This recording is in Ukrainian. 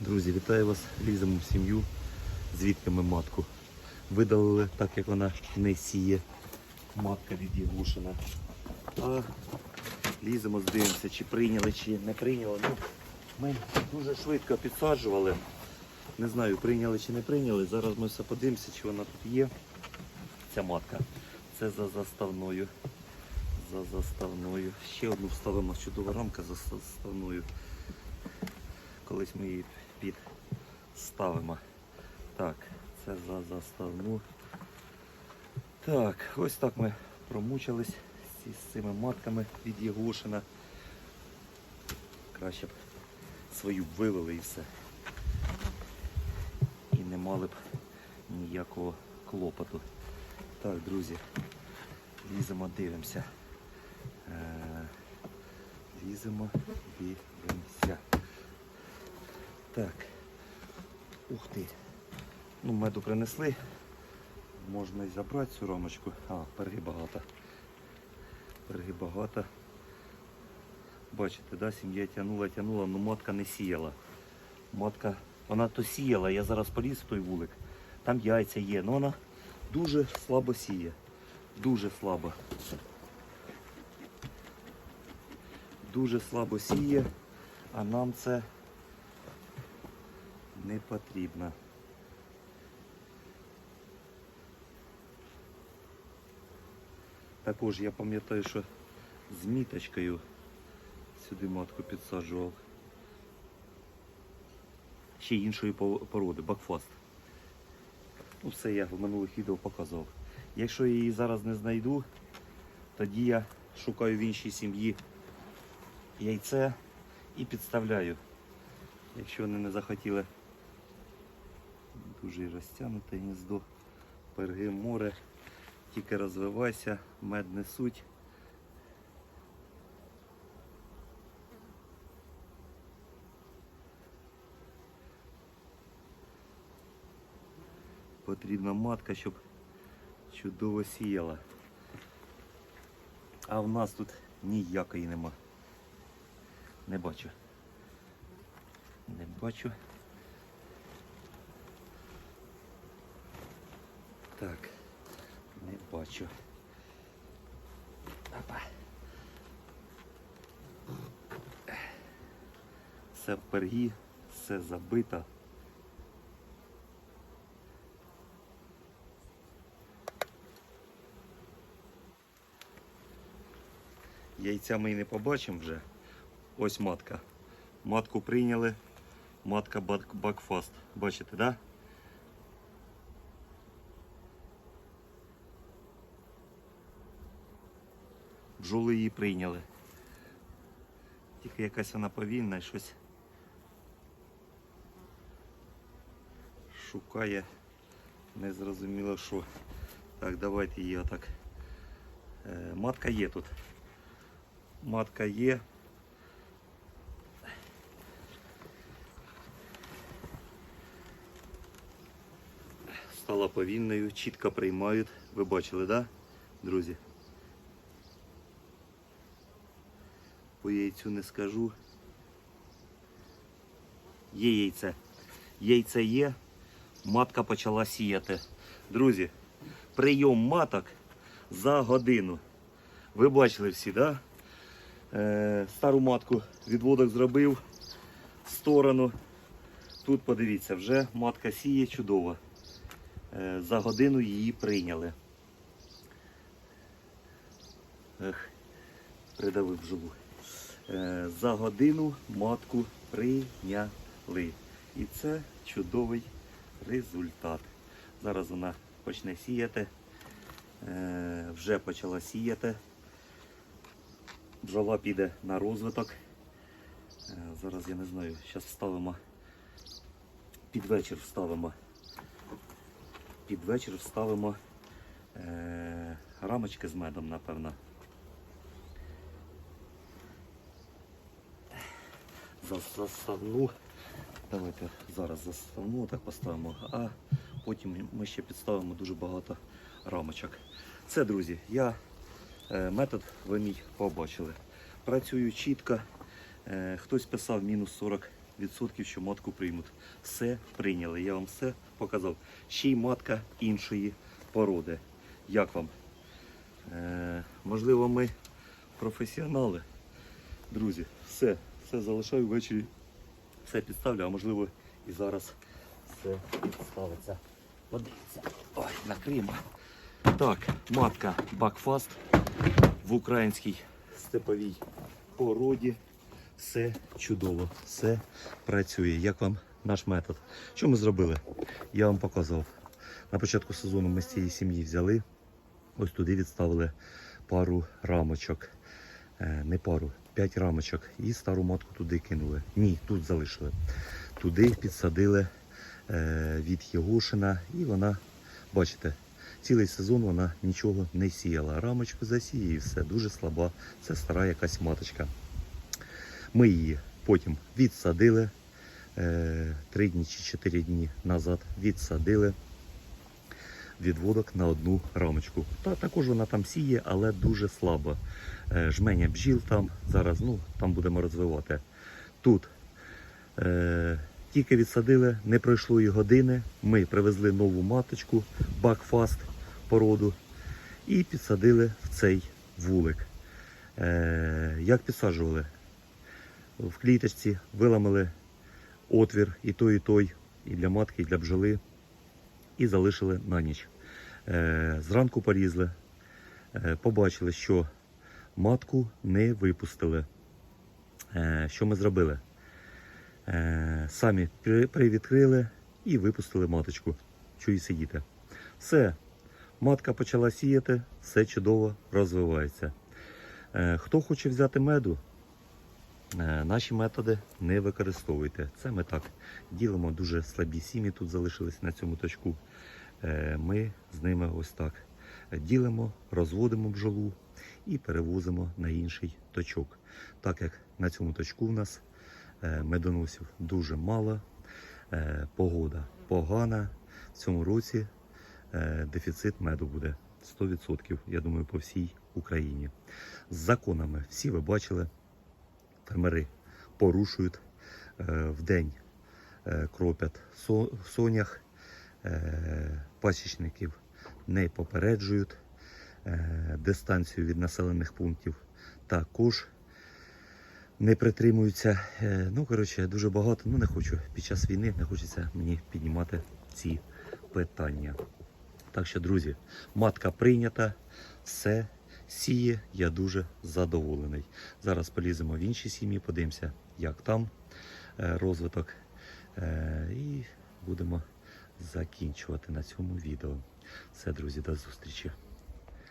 Друзі, вітаю вас, ліземо в сім'ю, звідки ми матку. Видалили, так як вона не сіє. Матка відігушена. А ліземо, здивимося, чи прийняли, чи не прийняли. Ну, ми дуже швидко підсаджували. Не знаю, прийняли чи не прийняли. Зараз ми все подивимося, чи вона тут є. Ця матка. Це за заставною. За заставною. Ще одну вставимо чудова рамка за заставною. Колись ми її підставимо. Так, це за заставну. Так, ось так ми промучились з цими матками від Єгошина. Краще б свою вивели і все. І не мали б ніякого клопоту. Так, друзі, ліземо, дивимося. Е, Ліземо, дивимося. Так. Ух ти. Ну, меду принесли. Можна і забрати цю рамочку. А, перги багато. Перги багато. Бачите, да, сім'я тягнула, тягнула, але матка не сіяла. Матка, вона то сіяла, я зараз поліз в той вулик. Там яйця є, але вона дуже слабо сіє. Дуже слабо. Дуже слабо сіє, а нам це не потрібно. Також я пам'ятаю, що з міточкою сюди матку підсаджував. Ще іншої породи, бакфаст. Ну, все я в минулих відео показував. Якщо я її зараз не знайду, тоді я шукаю в іншій сім'ї яйце і підставляю. Якщо вони не захотіли дуже розтягнуте гніздо, перги море, тільки розвивайся, мед несуть. Потрібна матка, щоб чудово сіяла. А в нас тут ніякої нема. Не бачу. Не бачу. Так, не бачу. Опа. Все в пергі, все забито. Яйця ми і не побачимо вже. Ось матка. Матку прийняли. Матка бак- бакфаст. Бачите, да? Бджоли її прийняли. Тільки якась вона повільна щось шукає. Незрозуміло що. Так, давайте її отак. Е, матка є тут. Матка є. Стала повільною, чітко приймають. Ви бачили, да, друзі? По яйцю не скажу. Є яйце. Яйце є. Матка почала сіяти. Друзі, прийом маток за годину. Ви бачили всі? Да? Е, стару матку відводок зробив в сторону. Тут подивіться, вже матка сіє чудово. Е, за годину її прийняли. Ех, придавив жилу. Е, за годину матку прийняли. І це чудовий результат. Зараз вона почне сіяти. Е, вже почала сіяти. Бджола піде на розвиток. Е, Зараз я не знаю, зараз вставимо. Під вечір вставимо. Під вечір вставимо е, рамочки з медом, напевно. Заставну. Давайте зараз заставну так поставимо, а потім ми ще підставимо дуже багато рамочок. Це, друзі, я е, метод ви мій побачили. Працюю чітко. Е, хтось писав мінус 40 100% що матку приймуть. Все прийняли. Я вам все показав. Ще й матка іншої породи. Як вам? Е, можливо, ми професіонали. Друзі, все, все залишаю ввечері. Все підставлю, а можливо і зараз все підставиться. Подивіться. Ой, накриємо. Так, матка Бакфаст в українській степовій породі. Все чудово, все працює. Як вам наш метод? Що ми зробили? Я вам показував. На початку сезону ми з цієї сім'ї взяли. Ось туди відставили пару рамочок. Е, не пару, п'ять рамочок. І стару матку туди кинули. Ні, тут залишили. Туди підсадили е, від Єгошина, і вона, бачите, цілий сезон вона нічого не сіяла. Рамочку засіє і все дуже слаба. Це стара якась маточка. Ми її потім відсадили. е, Три дні чи чотири дні назад відсадили відводок на одну рамочку. Та також вона там сіє, але дуже слабо. Е, Жменя бджіл там зараз, ну там будемо розвивати. Тут е, тільки відсадили, не пройшло і години. Ми привезли нову маточку, бакфаст породу, і підсадили в цей вулик. Е, як підсаджували? В кліточці виламали отвір і той, і той, і для матки, і для бджоли, і залишили на ніч. Е, зранку порізали, е, побачили, що матку не випустили. Е, що ми зробили? Самі привідкрили і випустили маточку. Чую сидіти. Все, матка почала сіяти, все чудово розвивається. Хто хоче взяти меду, Наші методи не використовуйте. Це ми так ділимо дуже слабі сім'ї тут залишились на цьому точку. Е, Ми з ними ось так ділимо, розводимо бджолу і перевозимо на інший точок. Так як на цьому точку в нас е, медоносів дуже мало, е, погода погана. В цьому році е, дефіцит меду буде 100%, я думаю, по всій Україні. З законами всі ви бачили фермери порушують е, в день е, кропять со- сонях, е, пасічників не попереджують дистанцію від населених пунктів. Також не притримуються. Ну, коротше, дуже багато. Ну, не хочу під час війни, не хочеться мені піднімати ці питання. Так що, друзі, матка прийнята, все сіє, я дуже задоволений. Зараз поліземо в інші сім'ї, подивимося, як там е, розвиток. Е, І будемо закінчувати на цьому відео. Все, друзі, до зустрічі.